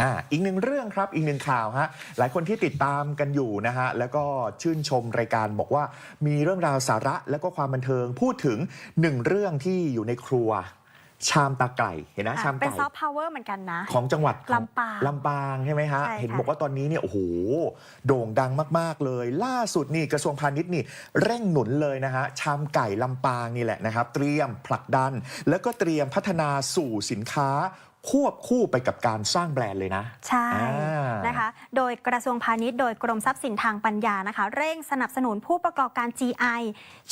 อ่าอีกหนึ่งเรื่องครับอีกหนึ่งข่าวฮะหลายคนที่ติดตามกันอยู่นะฮะแล้วก็ชื่นชมรายการบอกว่า มีเรื่องราวสาระแล้วก็ความบันเทิงพูดถึงหนึ่งเรื่องที่อยู่ในครัว ชามตาไก่เห็นนะอะชามเป็นไก่ซอฟต์พาวเวอร์เหมือนกันนะ ของจังหวัดของลำปางลำปางใช่ไหมฮะใช่ค่ะเห็นบอกว่าตอนนี้เนี่ยโอ้โหโด่งดังมาก ๆ เลย ล่าสุดนี่กระทรวงพาณิชย์นี่เร่งหนุนเลยนะฮะชามไก่ลำปางนี่แหละนะครับ เตรียมผลักดัน แล้วก็เตรียมพัฒนาสู่สินค้า ควบคู่ไปกับการสร้างแบรนด์เลยนะ ใช่อ่านะคะ โดยกระทรวงพาณิชย์โดยกรมทรัพย์สินทางปัญญานะคะ เร่งสนับสนุนผู้ประกอบการ GI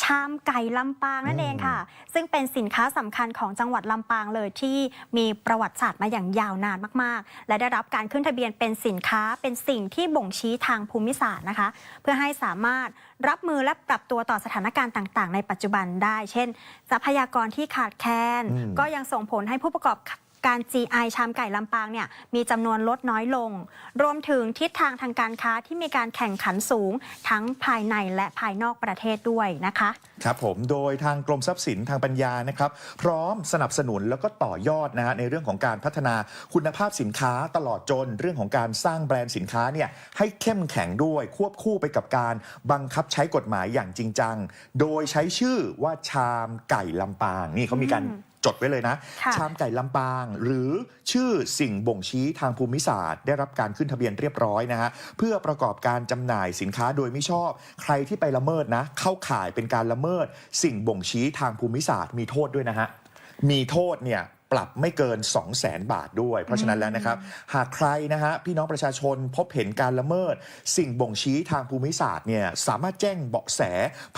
ชามไก่ลำปางนั่นเองค่ะ ซึ่งเป็นสินค้าสำคัญของจังหวัดลำปางเลยที่มีประวัติศาสตร์มาอย่างยาวนานมากๆ และได้รับการขึ้นทะเบียนเป็นสินค้าเป็นสิ่งที่บ่งชี้ทางภูมิศาสตร์นะคะ เพื่อให้สามารถรับมือและปรับตัวต่อสถานการณ์ต่าง ๆ ในปัจจุบันได้ เช่น ทรัพยากรที่ขาดแคลนอืมก็ยังส่งผลให้ผู้ประกอบ การ GI ชามไก่ลำปางเนี่ยมีจำนวนลดน้อยลง รวมถึงทิศทางทางการค้าที่มีการแข่งขันสูงทั้งภายในและภายนอกประเทศด้วยนะคะ ครับผมโดยทางกรมทรัพย์สินทางปัญญานะครับพร้อมสนับสนุนแล้วก็ต่อยอดนะฮะในเรื่องของการพัฒนาคุณภาพสินค้าตลอดจนเรื่องของการสร้างแบรนด์สินค้าเนี่ยให้เข้มแข็งด้วยควบคู่ไปกับการบังคับใช้กฎหมายอย่างจริงจัง โดยใช้ชื่อว่าชามไก่ลำปางนี่เขามีการจดไว้เลยนะ ค่ะชามไก่ลำปาง หรือชื่อสิ่งบ่งชี้ทางภูมิศาสตร์ ได้รับการขึ้นทะเบียนเรียบร้อยนะฮะเพื่อประกอบการจำหน่ายสินค้าโดยไม่ชอบ ใครที่ไปละเมิดนะ เข้าข่ายเป็นการละเมิด สิ่งบ่งชี้ทางภูมิศาสตร์มีโทษด้วยนะฮะ มีโทษเนี่ยปรับไม่เกิน 2 0 0แสนบาทด้วย เพราะฉะนั้นแล้วนะครับ หากใครนะฮะพี่น้องประชาชนพบเห็นการละเมิด สิ่งบ่งชี้ทางภูมิศาสตร์เนี่ยสามารถแจ้งเบาะแส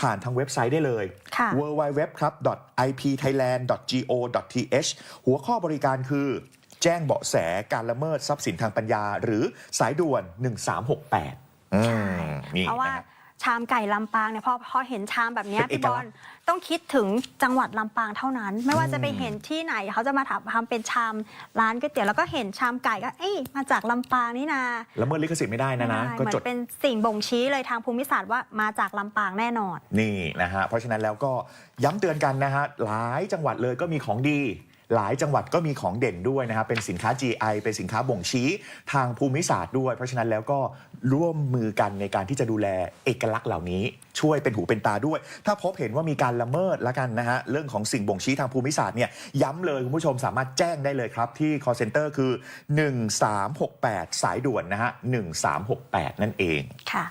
ผ่านทางเว็บไซต์ได้เลยค่ะ www ครับ ipthailand.go.th หัวข้อบริการคือแจ้งเบาะแสการละเมิดทรัพย์สินทางปัญญา หรือสายด่วน 1368อืมนี่เพราะว่านะฮะ ชามไก่ลำปางเนี่ยพอพอเห็นชามแบบเนี้ยเป็นเอกพี่บลัอกลษณ์ต้องคิดถึงจังหวัดลำปางเท่านั้น ไม่ว่าอืมจะไปเห็นที่ไหนเขาจะมาทำทำเป็นชามร้านก๋วยเตี๋ยวแล้วก็เห็นชามไก่ก็เอ้ยมาจากลำปางนี่นาละเมิดลิขสิทธิ์ไม่ได้นะนะไม่ได้ก็เหมือจด นเป็นสิ่งบ่งชี้เลยทางภูมิศาสตร์ว่ามาจากลำปางแน่นอน นี่นะฮะ เพราะฉะนั้นแล้วก็ย้ำเตือนกันนะฮะ หลายจังหวัดเลยก็มีของดี หลายจังหวัดก็มีของเด่นด้วยนะครับเป็นสินค้า GI เป็นสินค้าบ่งชี้ทางภูมิศาสตร์ด้วย เพราะฉะนั้นแล้วก็ร่วมมือกันในการที่จะดูแลเอกลักษณ์เหล่านี้ ช่วยเป็นหูเป็นตาด้วย ถ้าพบเห็นว่ามีการละเมิดละกันนะฮะเรื่องของสิ่งบ่งชี้ทางภูมิศาสตร์เนี่ยย้ำเลยคุณผู้ชมสามารถแจ้งได้เลยครับ ที่ call center คือ 1368 สายด่วนนะฮะ1368 นั่นเองค่ะ